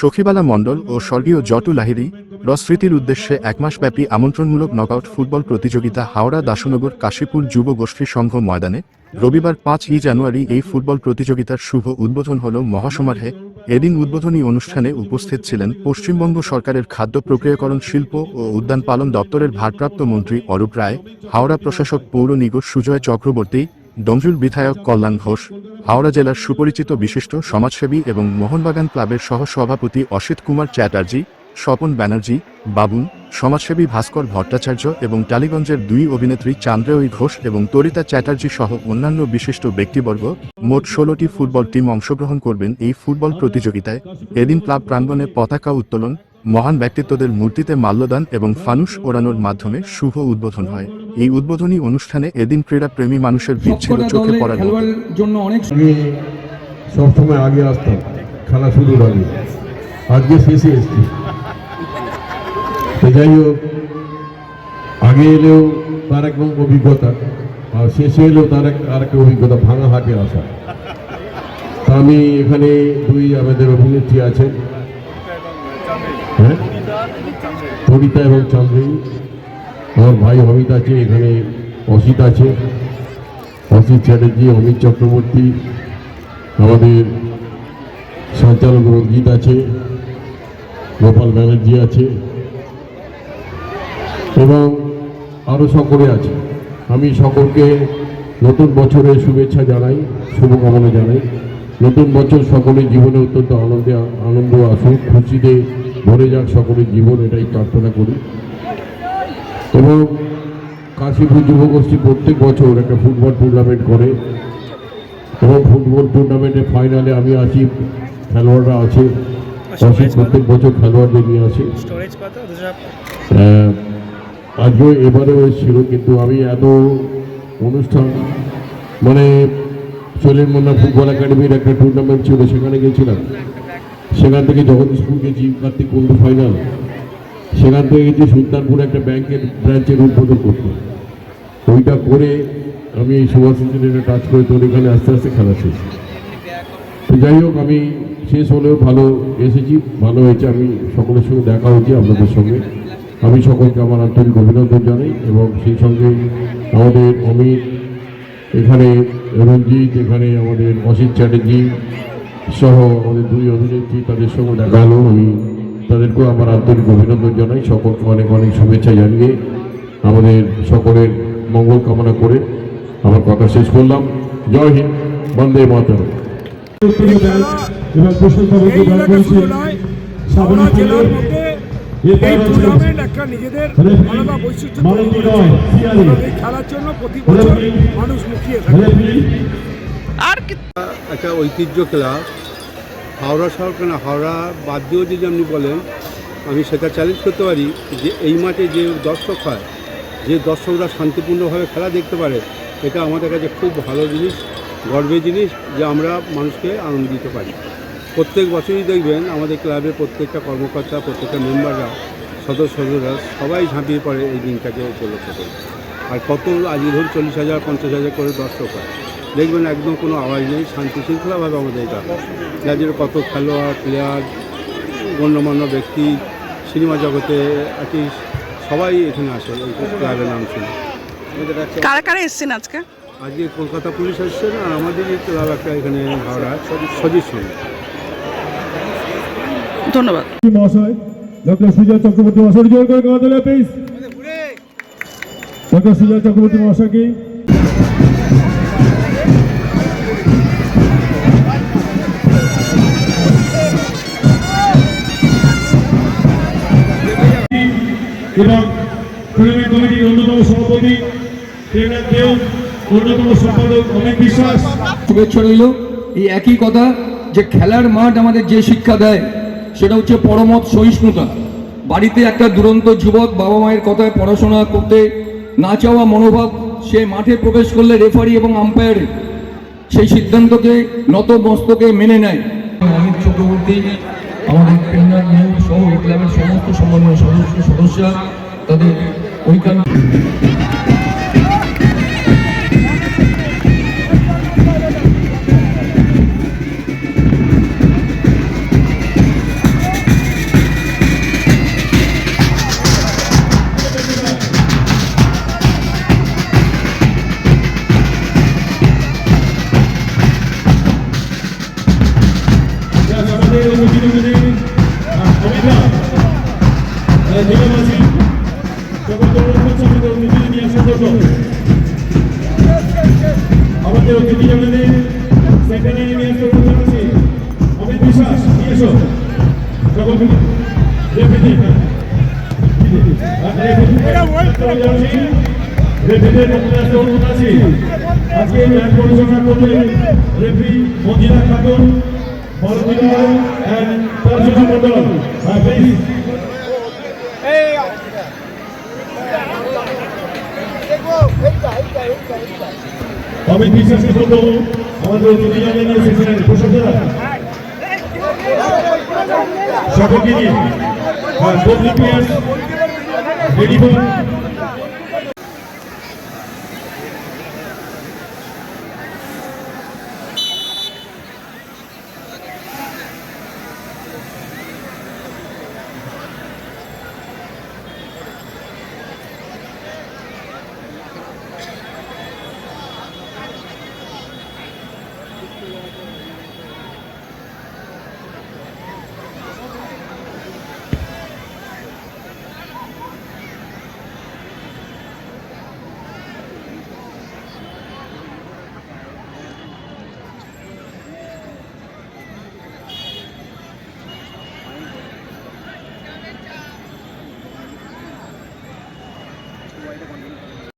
সখীবালা মণ্ডল ও স্বর্গীয় জটু লাহিড়ী রস্মৃতির উদ্দেশ্যে একমাসব্যাপী আমন্ত্রণমূলক knockout football প্রতিযোগিতা হাওড়া দাসনগর কাশীপুর যুব গোষ্ঠী সংঘ ময়দানে। রবিবার পাঁচই জানুয়ারি এই ফুটবল প্রতিযোগিতার শুভ উদ্বোধন হল মহাসমারোহে। এদিন উদ্বোধনী অনুষ্ঠানে উপস্থিত ছিলেন পশ্চিমবঙ্গ সরকারের খাদ্য প্রক্রিয়াকরণ শিল্প ও উদ্যান পালন দপ্তরের ভারপ্রাপ্ত মন্ত্রী অরূপ রায়, হাওড়া প্রশাসক পৌর নিগম সুজয় চক্রবর্তী, ডোমজুর বিধায়ক কল্যাণ ঘোষ হাওড়া জেলার সুপরিচিত বিশিষ্ট সমাজসেবী এবং মোহনবাগান ক্লাবের সহ সভাপতি অসিত কুমার চ্যাটার্জি, স্বপন ব্যানার্জি, বাবুন, সমাজসেবী ভাস্কর ভট্টাচার্য এবং টালিগঞ্জের দুই অভিনেত্রী চান্দ্রেয়ী ঘোষ এবং তরিতা চ্যাটার্জি সহ অন্যান্য বিশিষ্ট ব্যক্তিবর্গ, মোট ষোলোটি ফুটবল টিম অংশগ্রহণ করবেন এই ফুটবল প্রতিযোগিতায়। এদিন ক্লাব প্রাঙ্গণে পতাকা উত্তোলন, মহান ব্যক্তিত্বদের মূর্তিতে মাল্যদান এবং ফানুস ওড়ানোর মাধ্যমে শুভ উদ্বোধন হয়। এই উদ্বোধনী অনুষ্ঠানে এদিন ক্রীড়াপ্রেমী মানুষের ভিড় ছিল চোখে পড়ার জন্য অনেক সবসময় আগে আসতাম খেলা শুরুর আগে। আজকে শেষে এসছি। যাই হোক আগে এলেও তার একদম অভিজ্ঞতা আর শেষে এলেও তার এক আর একটা অভিজ্ঞতা ভাঙা হাটে আসা। তা আমি এখানে দুই আমাদের অভিনেত্রী আছেন। হ্যাঁ? তরিতা এবং চন্দ্রী আমার ভাই অমিত আছে, এখানে অসিত আছে। অসিত চ্যাটার্জি, অমিত চক্রবর্তী, আমাদের সঞ্চালক রঞ্জিত আছে, গোপাল ব্যানার্জি আছে, এবং আরও সকলে আছে। আমি সকলকে নতুন বছরের শুভেচ্ছা জানাই, শুভকামনা জানাই। নতুন বছর সকলের জীবনে অত্যন্ত আনন্দে, আনন্দ আসুক খুশিতে ভরে যাক, সকলের জীবন, এটাই প্রার্থনা করি। এবং কাশীপুর যুবগোষ্ঠী প্রত্যেক বছর একটা ফুটবল টুর্নামেন্ট করে এবং ফুটবল টুর্নামেন্টের ফাইনালে আমি আছি খেলোয়াড়রা আছে প্রত্যেক বছর খেলোয়াড়দের নিয়ে আসে। আজকেও এবারেও এসেছিল কিন্তু আমি এত অনুষ্ঠান মানে চলেন মন্না ফুটবল একাডেমির একটা টুর্নামেন্ট ছিল সেখানে গেছিলাম। সেখান থেকে জগদীশপুর গেছি কার্তিক কুন্ডু ফাইনাল সেখান থেকে গেছি সুলতানপুর একটা ব্যাংকের ব্রাঞ্চের উদ্বোধন করতে ওইটা করে আমি সুভাষ ইঞ্জিনিয়ারে কাজ করে তোর এখানে আস্তে আস্তে খেলা শেষ। তো যাই হোক, আমি শেষ হলেও ভালো এসেছি, ভালো হয়েছে। আমি সকলের সঙ্গে দেখা হয়েছে আপনাদের সঙ্গে। আমি সকলকে আমার আন্তরিক অভিনন্দন জানাই এবং সেই সঙ্গে আমাদের অমিত, এখানে রঞ্জিত, এখানে আমাদের অসিত চ্যাটার্জি সহ আমাদের দুই অভিনেত্রী তাদের সঙ্গে দেখা হলো। আমি তাদেরকেও আমার আন্তরিক অভিনন্দন জানাই। সকলকে অনেক অনেক শুভেচ্ছা জানিয়ে আমাদের সকলের মঙ্গল কামনা করে আমার কথা শেষ করলাম। জয় হিন্দ বন্দে মধ্যে এরপর এই হচ্ছে টুর্নামেন্ট একটা করেছে। ঐতিহ্য ক্লাব হাওড়া শহর কেন? হাওড়া বাদ দিয়েও যদি আপনি বলেন, আমি সেটা চ্যালেঞ্জ করতে পারি যে এই মাঠে যে দর্শক হয়, যে দর্শকরা শান্তিপূর্ণভাবে খেলা দেখতে পারে, এটা আমাদের কাছে খুব ভালো জিনিস, গর্বের জিনিস যে আমরা মানুষকে আনন্দ দিতে পারি। প্রত্যেক বছরই দেখবেন আমাদের ক্লাবের প্রত্যেকটা কর্মকর্তা, প্রত্যেকটা মেম্বাররা সদস্য সদস্যরা সবাই ঝাঁপিয়ে পড়ে এই দিনটাকে উপলক্ষ করে। আর কত আজ ধরুন চল্লিশ হাজার, পঞ্চাশ হাজার করে দর্শক হয়। দেখবেন একদম কোনো আওয়াজ নেই শান্তি শৃঙ্খলাভাবে আমাদের এটা। যার জন্য কত খেলোয়াড় প্লেয়ার গণ্যমান্য ব্যক্তি সিনেমা জগতে আর সবাই এখানে আসে ক্লাবের নাম শুনে। কারা কারা এসছেন আজকে? আজকে কলকাতা পুলিশ আসছেন আর আমাদের এই ক্লাব একটা এখানে হাওড়া সজিত সঙ্গে ধন্যবাদ। মহাশয় ডক্টর সুজয় চক্রবর্তী মহাশয় জোর করে কথা প্লিজ ডক্টর সুজয় চক্রবর্তী মহাশয়কে। এবং টুর্নামেন্ট কমিটির অন্যতম সভাপতি অন্যতম সম্পাদক অমিত বিশ্বাস। শুভেচ্ছা রইল। এই একই কথা যে খেলার মাঠ আমাদের যে শিক্ষা দেয় সেটা হচ্ছে পরমত সহিষ্ণুতা। বাড়িতে একটা দুরন্ত যুবক বাবা মায়ের কথায় পড়াশোনা করতে না চাওয়া মনোভাব সে মাঠে প্রবেশ করলে রেফারি এবং আম্পায়ার সেই সিদ্ধান্তকে নত মস্তকে মেনে নেয়। Amit Chakraborty amor de primera, nuevo show, 11, 12, 13, 14, 15, 16, আমাদের অতিথি জন্য জানালে সেখানে নিয়ে আসতে অনুরোধ করছি অমিত বিশ্বাস নিয়ে এসো আজকে ম্যাচ পরিচালনা করবেন রেফারি মঞ্জিলা খাতুন বলবিন্দু এন্ড পরিচালনা মন্ডল প্লিজ অমিত বিশ্বাসকে বলব আমাদের অতিথি জানিয়ে এসেছিলেন প্রশংসা সকলকে নিয়ে রেডি both